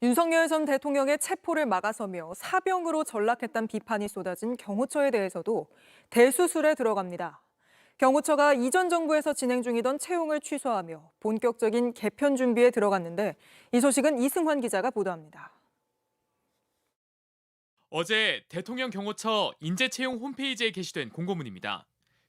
윤석열 전 대통령의 체포를 막아서며 사병으로 전락했다는 비판이 쏟아진 경호처에 대해서도 대수술에 들어갑니다. 경호처가 이전 정부에서 진행 중이던 채용을 취소하며 본격적인 개편 준비에 들어갔는데 이 소식은 이승환 기자가 보도합니다. 어제 대통령 경호처 인재 채용 홈페이지에 게시된 공고문입니다.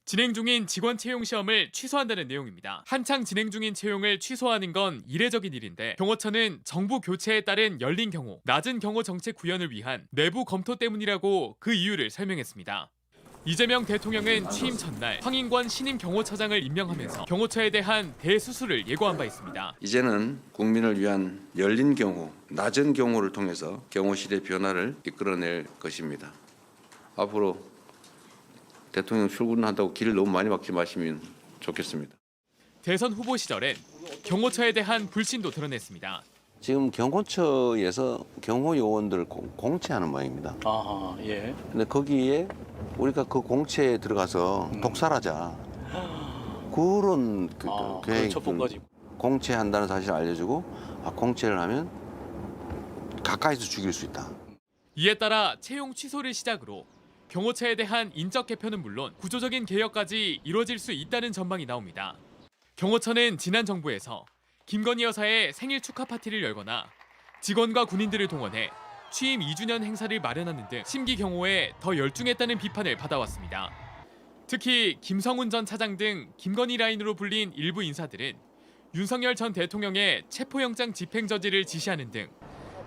진행 중인 직원 채용 시험을 취소한다는 내용입니다. 한창 진행 중인 채용을 취소하는 건 이례적인 일인데 경호처는 정부 교체에 따른 열린 경호, 낮은 경호 정책 구현을 위한 내부 검토 때문이라고 그 이유를 설명했습니다. 이재명 대통령은 취임 첫날 황인권 신임 경호처장을 임명하면서 경호처에 대한 대수술을 예고한 바 있습니다. 이제는 국민을 위한 열린 경호, 낮은 경호를 통해서 경호실의 변화를 이끌어낼 것입니다. 앞으로 대통령 출근한다고 길을 너무 많이 막지 마시면 좋겠습니다. 대선 후보 시절엔 경호처에 대한 불신도 드러냈습니다. 지금 경호처에서 경호 요원들을 공- 공채하는 모양입니다. 아하, 예. 근데 거기에 우리가 그 공채에 들어가서 독살하자 그런 그, 아, 계획 그 첩보까지. 공채한다는 사실을 알려주고 아, 공채를 하면 가까이서 죽일 수 있다. 이에 따라 채용 취소를 시작으로 경호처에 대한 인적 개편은 물론 구조적인 개혁까지 이루어질 수 있다는 전망이 나옵니다. 경호처는 지난 정부에서 김건희 여사의 생일 축하 파티를 열거나 직원과 군인들을 동원해 취임 2주년 행사를 마련하는 등 심기 경호에 더 열중했다는 비판을 받아왔습니다. 특히 김성훈 전 차장 등 김건희 라인으로 불린 일부 인사들은 윤석열 전 대통령의 체포영장 집행 저지를 지시하는 등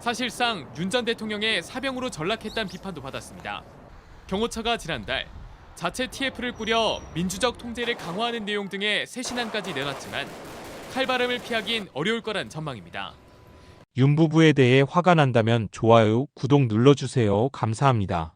사실상 윤 전 대통령의 사병으로 전락했다는 비판도 받았습니다. 경호처가 지난달 자체 TF를 꾸려 민주적 통제를 강화하는 내용 등의 새 신안까지 내놨지만 칼바람을 피하긴 어려울 거란 전망입니다. 윤 부부에 대해 화가 난다면 좋아요, 구독 눌러주세요. 감사합니다.